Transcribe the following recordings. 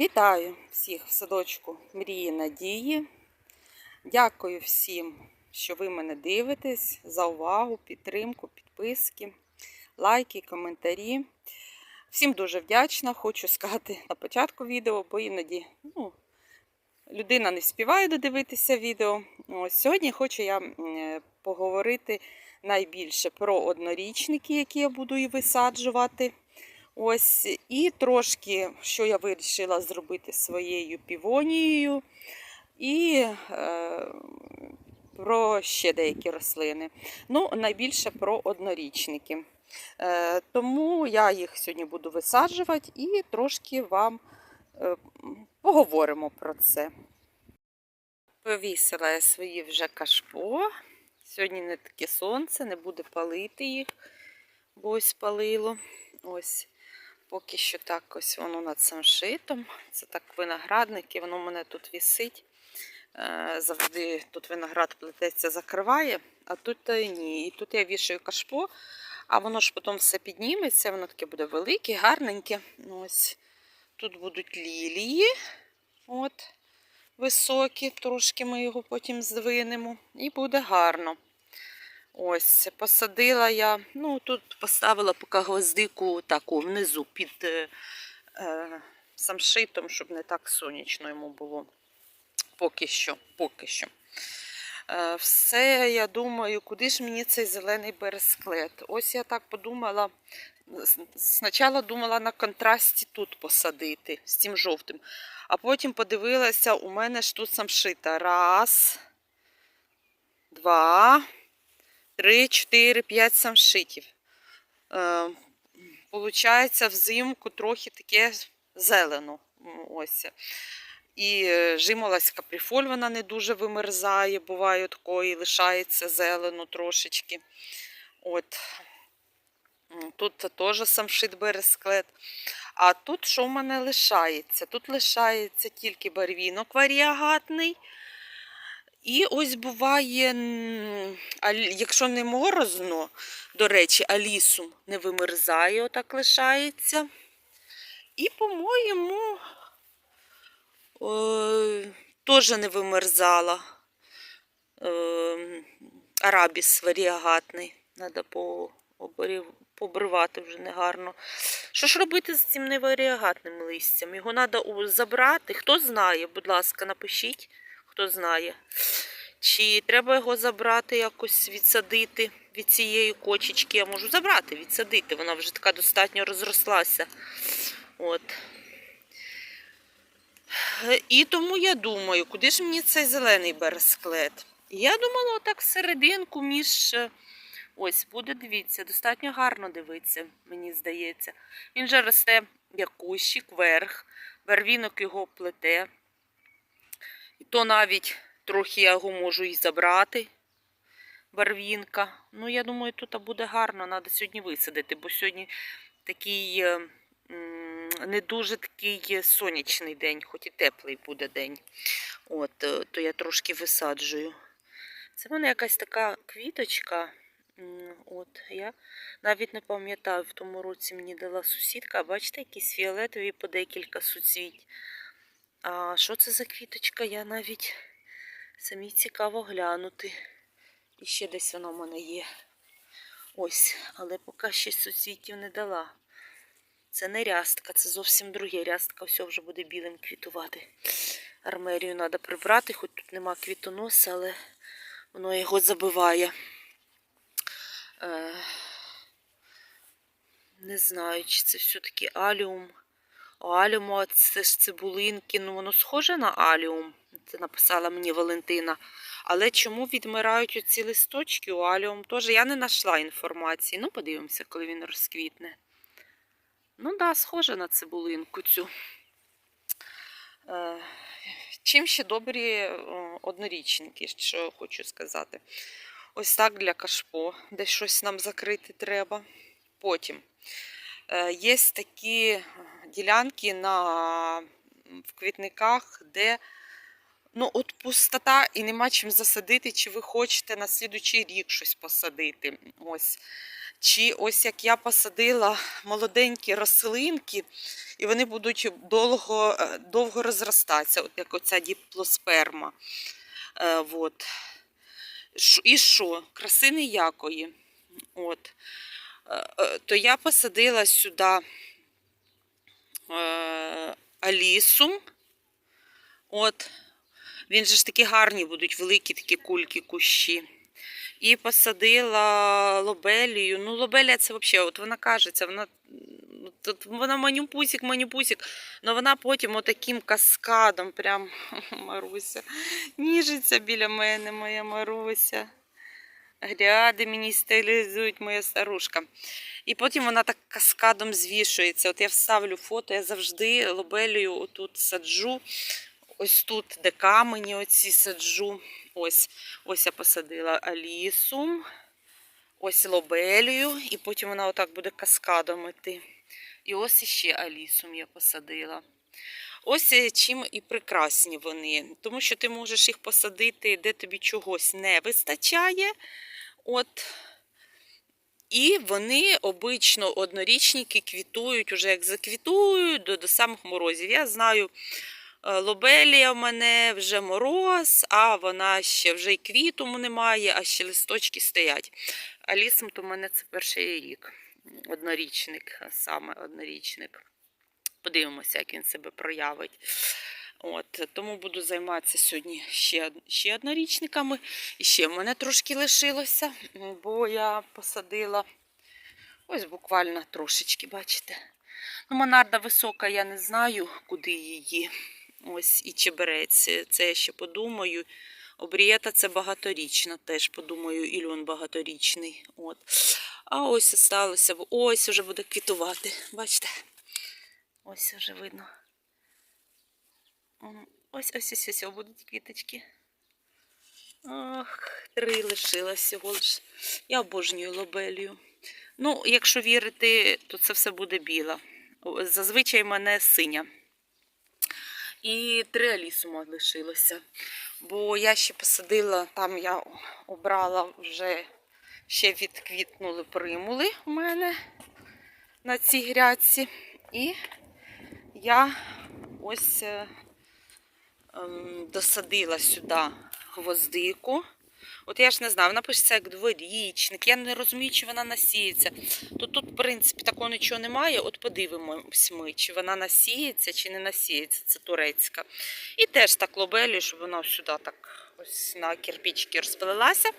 Вітаю всіх в садочку Мрії Надії. Дякую всім, що ви мене дивитесь, за увагу, підтримку, підписки, лайки, коментарі. Всім дуже вдячна. Хочу сказати на початку відео, бо іноді ну, людина не співає додивитися відео. Ось, сьогодні хочу я поговорити найбільше про однорічники, які я буду висаджувати. Ось, і трошки, що я вирішила зробити своєю півонією, і е, про ще деякі рослини. Ну, найбільше про однорічники. Е, тому я їх сьогодні буду висаджувати і трошки вам е, поговоримо про це. Повісила я свої вже кашпо. Сьогодні не таке сонце, не буде палити їх, бо ось палило. Ось поки що так ось воно над самшитом. Це так виноградник, і воно мене тут вісить. Е, Завжди тут виноград плететься, закриває, а тут ні. І тут я вішаю кашпо, а воно ж потім все підніметься, воно таке буде велике, гарненьке. Ось тут будуть лілії. От, високі, трошки ми його потім здвинемо, і буде гарно. Ось, посадила я, ну тут поставила поки гвоздику таку внизу під е, е, самшитом, щоб не так сонячно йому було. Поки що, поки що. Е, все, я думаю, куди ж мені цей зелений бересклет? Ось я так подумала. Спочатку думала на контрасті тут посадити з цим жовтим. А потім подивилася, у мене ж тут самшита. Раз, два, три, чотири, п'ять самшитів. Е, Получається, взимку трохи таке зелено. Ось. І е, жимолась каприфоль, вона не дуже вимерзає, буває такої, лишається зелено трошечки. От. Тут теж самшит бересклет. А тут що в мене лишається? Тут лишається тільки барвінок варіагатний. І ось буває, якщо не морозно, до речі, алісум не вимерзає, отак лишається. І, по-моєму, е, теж не вимерзала. Е, арабіс варіагатний. Треба по, побривати вже негарно. Що ж робити з цим неваріагатним листям? Його треба забрати. Хто знає, будь ласка, напишіть, хто знає. Чи треба його забрати, якось відсадити від цієї кочечки? Я можу забрати, відсадити. Вона вже така достатньо розрослася. От. І тому я думаю, куди ж мені цей зелений бересклет? Я думала, отак всерединку між. е, Ось, буде, дивіться, достатньо гарно дивиться, мені здається. Він же росте як кущик вверх, барвінок його плете. І то навіть трохи я його можу і забрати. Барвінка. Ну, я думаю, тут буде гарно, треба сьогодні висадити, бо сьогодні такий е, не дуже такий сонячний день, хоч і теплий буде день. От, е, то я трошки висаджую. Це в мене якась така квіточка. От, я навіть не пам'ятаю, в тому році мені дала сусідка, бачите, якісь фіолетові по декілька суцвіть. А що це за квіточка? Я навіть самі цікаво глянути. І ще десь воно в мене є. Ось, але поки ще суцвітів не дала. Це не рястка, це зовсім друге рястка. Все вже буде білим квітувати. Армерію треба прибрати, хоч тут нема квітоноса, але воно його забиває. Е, не знаю, чи це все-таки аліум. Аліум, це ж цибулинки. Ну, воно схоже на аліум. Це написала мені Валентина. Але чому відмирають оці листочки у аліум? Теж я не знайшла інформації. Ну, подивимося, коли він розквітне. Ну, так, да, схоже на цибулинку цю. Е, чим ще добрі однорічники, що хочу сказати. Ось так для кашпо, де щось нам закрити треба. Потім е, є такі ділянки на, в квітниках, де ну, от пустота і нема чим засадити, чи ви хочете на слідучий рік щось посадити. Ось. Чи ось як я посадила молоденькі рослинки, і вони будуть довго, е, довго розростатися, от як оця діплосперма. Е, от. І що? Краси ніякої. От. Е, е, То я посадила сюди е, алісум. От. Він же ж такі гарні будуть, великі такі кульки кущі. І посадила лобелію. Ну, лобелія це взагалі, от вона кажеться, вона, ну, тут вона манюпусик, манюпусик, але вона потім отаким каскадом, прям Маруся, ніжиться біля мене, моя Маруся. Гряди мені стилізують моя старушка. І потім вона так каскадом звішується. От я вставлю фото, я завжди лобелію отут саджу. Ось тут, де камені оці саджу. Ось, ось я посадила алісу, ось лобелію, і потім вона отак буде каскадом йти. І ось іще алісум я посадила. Ось е, чим і прекрасні вони, тому що ти можеш їх посадити, де тобі чогось не вистачає. От. І вони обично однорічники квітують, уже як заквітують до, до самих морозів. Я знаю, е, лобелія в мене вже мороз, а вона ще вже й квіту немає, а ще листочки стоять. А лісом то в мене це перший рік. Однорічник, саме однорічник. Подивимося, як він себе проявить. От, тому буду займатися сьогодні ще, ще однорічниками. І ще в мене трошки лишилося, бо я посадила ось буквально трошечки, бачите. Ну, монарда висока, я не знаю, куди її. Ось і чеберець. Це я ще подумаю. Обрієта це багаторічна, теж подумаю, і льон багаторічний. От. А ось осталося, ось вже буде квітувати. Бачите? Ось вже видно. Ось ось ось ось будуть квіточки. Ох, три лишилось всього лиш. Я обожнюю лобелію. Ну, якщо вірити, то це все буде біла. Зазвичай в мене синя. І три алісума лишилося. Бо я ще посадила, там я обрала вже ще відквітнули примули у мене на цій грядці. І я ось е, досадила сюди гвоздику. От я ж не знаю, вона пишеться як дворічник. Я не розумію, чи вона насіється. То тут, в принципі, такого нічого немає. От подивимось ми, чи вона насіється, чи не насіється. Це турецька. І теж так лобелю, щоб вона сюди так ось на кирпички розплелася.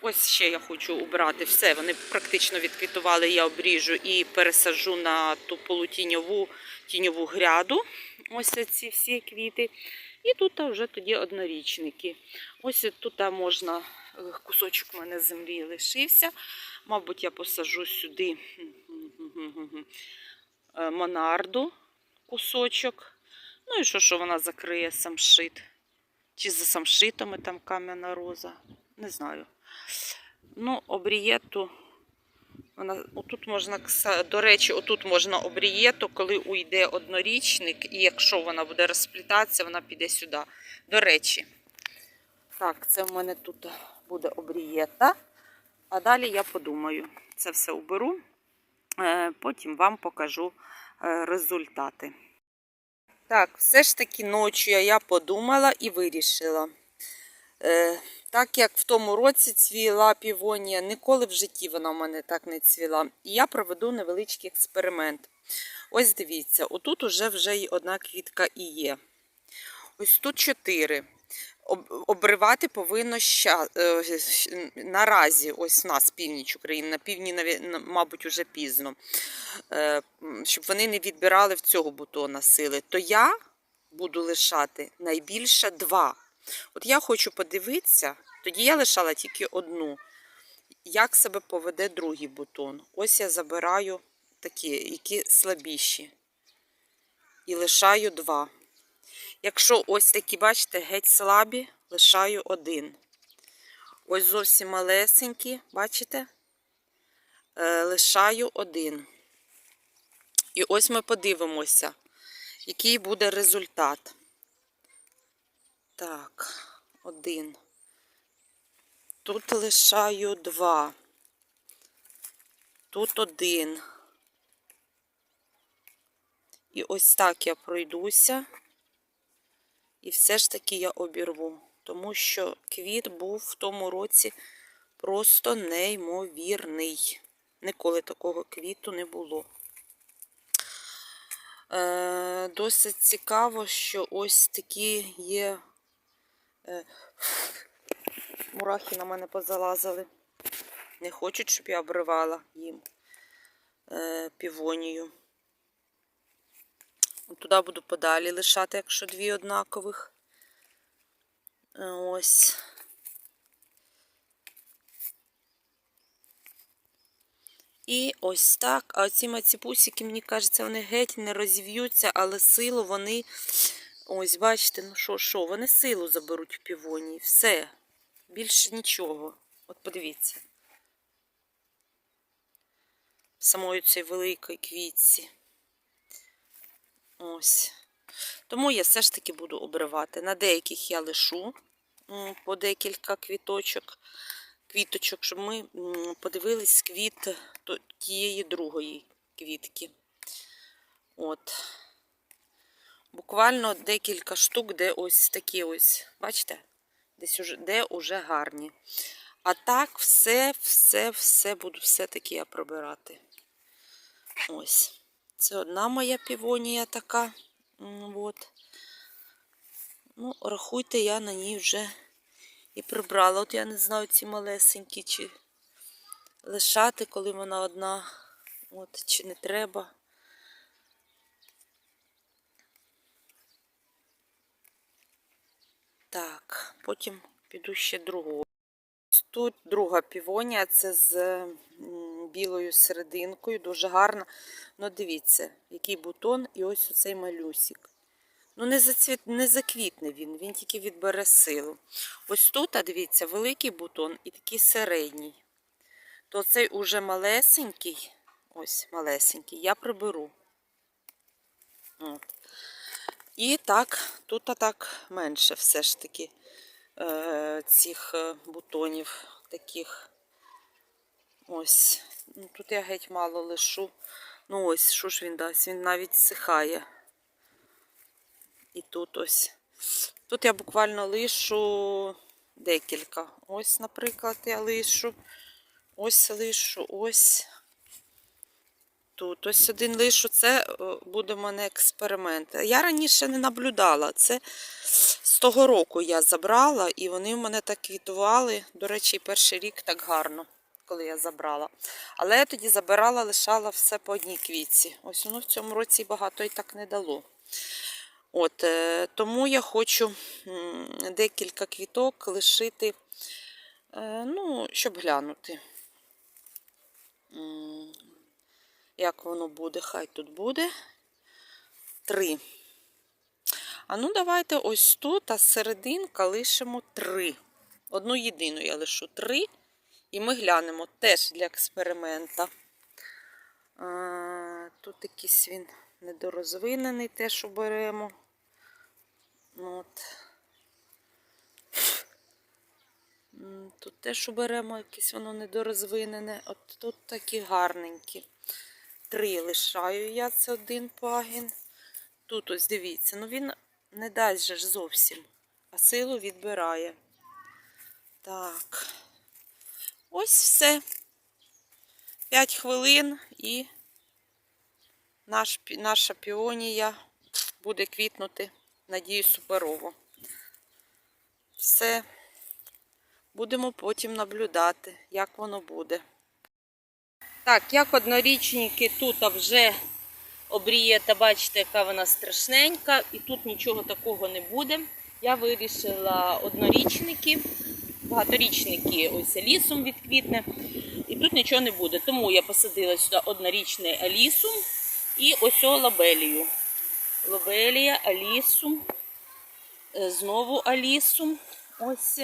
Ось ще я хочу убрати все. Вони практично відквітували, я обріжу і пересаджу на ту полутіньову тіньову гряду. Ось ці всі квіти. І тут вже тоді однорічники. Ось тут можна, е, кусочок у мене землі лишився. Мабуть, я посажу сюди е, монарду кусочок. Ну і що, що вона закриє самшит. Чи за самшитами там кам'яна роза. Не знаю. Ну, обрієту. Вона, отут можна, до речі, отут можна обрієту, коли уйде однорічник, і якщо вона буде розплітатися, вона піде сюди. До речі. Так, це в мене тут буде обрієта. А далі я подумаю. Це все уберу. Е, Потім вам покажу е, результати. Так, все ж таки ночі я подумала і вирішила. Так як в тому році цвіла півонія, ніколи в житті вона в мене так не цвіла. І я проведу невеличкий експеримент. Ось дивіться, отут уже вже одна квітка і є. Ось тут чотири. Обривати повинно ща, е, наразі, ось в нас північ України, на півдні, мабуть, уже пізно, е, щоб вони не відбирали в цього бутона сили. То я буду лишати найбільше два. От я хочу подивитися, тоді я лишала тільки одну. Як себе поведе другий бутон? Ось я забираю такі, які слабіші. І лишаю два. Якщо ось такі, бачите, геть слабі, лишаю один. Ось зовсім малесенькі, бачите? Е, лишаю один. І ось ми подивимося, який буде результат. Так, один. Тут лишаю два. Тут один. І ось так я пройдуся. І все ж таки я обірву. Тому що квіт був в тому році просто неймовірний. Ніколи такого квіту не було. Е, досить цікаво, що ось такі є. Е, мурахи на мене позалазили. Не хочуть, щоб я обривала їм е, півонію. Туди буду подалі лишати, якщо дві однакових. Е, Ось. І ось так. А оці маціпусики, мені кажеться, вони геть не розів'ються, але силу вони. Ось, бачите, ну що, що, вони силу заберуть в півонії. Все. Більше нічого. От подивіться. Самої цієї великої квітці. Ось. Тому я все ж таки буду обривати. На деяких я лишу по декілька квіточок, квіточок, щоб ми подивились квіт тієї другої квітки. От. Буквально декілька штук, де ось такі ось, бачите? Десь уже, де уже гарні. А так все, все, все буду все-таки я пробирати. Ось. Це одна моя півонія така. От. Ну, рахуйте, я на ній вже і прибрала. От я не знаю, ці малесенькі, чи лишати, коли вона одна, от, чи не треба. Так, потім піду ще другу. Тут друга півонія, це з білою серединкою, дуже гарна. Ну, дивіться, який бутон і ось оцей малюсик. Ну, не, зацвіт, не заквітне він, він тільки відбере силу. Ось тут, а дивіться, великий бутон і такий середній. То цей уже малесенький, ось малесенький, я приберу. От. І так, тут так менше все ж таки е, цих е, бутонів таких. Ось. Ну, тут я геть мало лишу. Ну ось, що ж він дасть? Він навіть сихає. І тут ось. Тут я буквально лишу декілька. Ось, наприклад, я лишу. Ось лишу, ось. Тут ось один лишу. Це буде в мене експеримент. Я раніше не наблюдала. Це з того року я забрала, і вони в мене так квітували. До речі, перший рік так гарно, коли я забрала. Але я тоді забирала, лишала все по одній квітці. Ось воно в цьому році багато і так не дало. От, е, Тому я хочу декілька квіток лишити, е, ну, щоб глянути. Як воно буде, хай тут буде. Три. А ну, давайте ось тут, а серединка лишимо три. Одну єдину я лишу три. І ми глянемо теж для експеримента. Тут якийсь він недорозвинений, теж оберемо. Ну, От. Тут теж оберемо якесь воно недорозвинене. От тут такі гарненькі. Три лишаю я, це один пагін. Тут ось дивіться, ну він не дасть же ж зовсім, а силу відбирає. Так. Ось все. П'ять хвилин і наш, наша піонія буде квітнути, надію, суперово. Все. Будемо потім наблюдати, як воно буде. Так, як однорічники тут вже обрієта, бачите, яка вона страшненька, і тут нічого такого не буде. Я вирішила однорічники, багаторічники ось лісом відквітне, і тут нічого не буде. Тому я посадила сюди однорічний алісум і ось лабелію. Лобелія, алісум, е, знову алісум, ось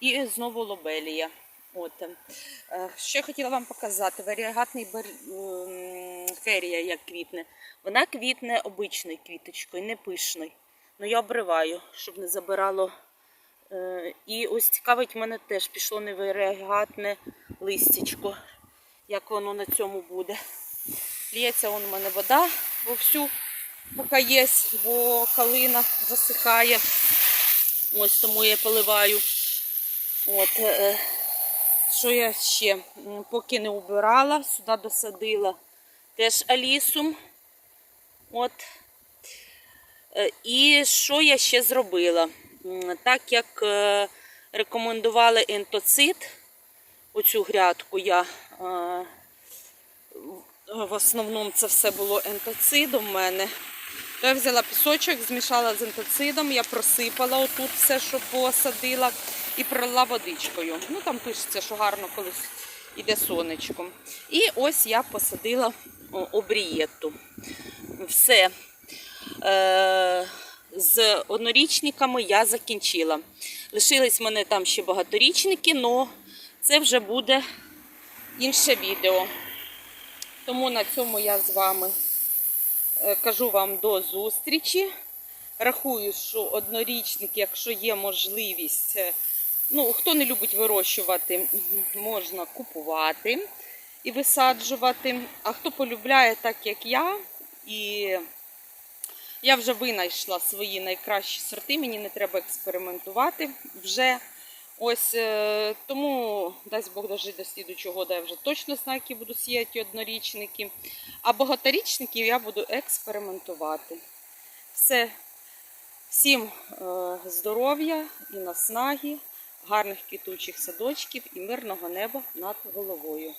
і знову лобелія. От. Е, Що я хотіла вам показати, варіагатний бар... ем, ферія як квітне. Вона квітне обичною квіточкою, не пишною. Ну я обриваю, щоб не забирало. Е, І ось цікавить, мене теж пішло неваріагатне листячко. як воно на цьому буде. Лється у мене вода вовсю, поки є, бо калина засихає. Ось тому я поливаю. От, е, що я ще? Поки не убирала, сюди досадила теж алісум. От. Е, І що я ще зробила? Так як е, рекомендували ентоцит, оцю грядку я е, в основному це все було ентоцидом в мене. То я взяла пісочок, змішала з ентоцидом, я просипала отут все, що посадила, і пролила водичкою. Ну там пишеться, що гарно коли йде сонечком. І ось я посадила обрієту. Все. Е, з однорічниками я закінчила. Лишились в мене там ще багаторічники, але це вже буде інше відео. Тому на цьому я з вами е, кажу вам до зустрічі. Рахую, що однорічник, якщо є можливість, е, ну, хто не любить вирощувати, можна купувати і висаджувати. А хто полюбляє так, як я, і я вже винайшла свої найкращі сорти, мені не треба експериментувати вже. Ось е, тому, дасть Бог дожити до слідучого года, я вже точно знаю, які буду сіяти однорічники. А багаторічників я буду експериментувати. Все. Всім е, здоров'я і наснаги, гарних квітучих садочків і мирного неба над головою.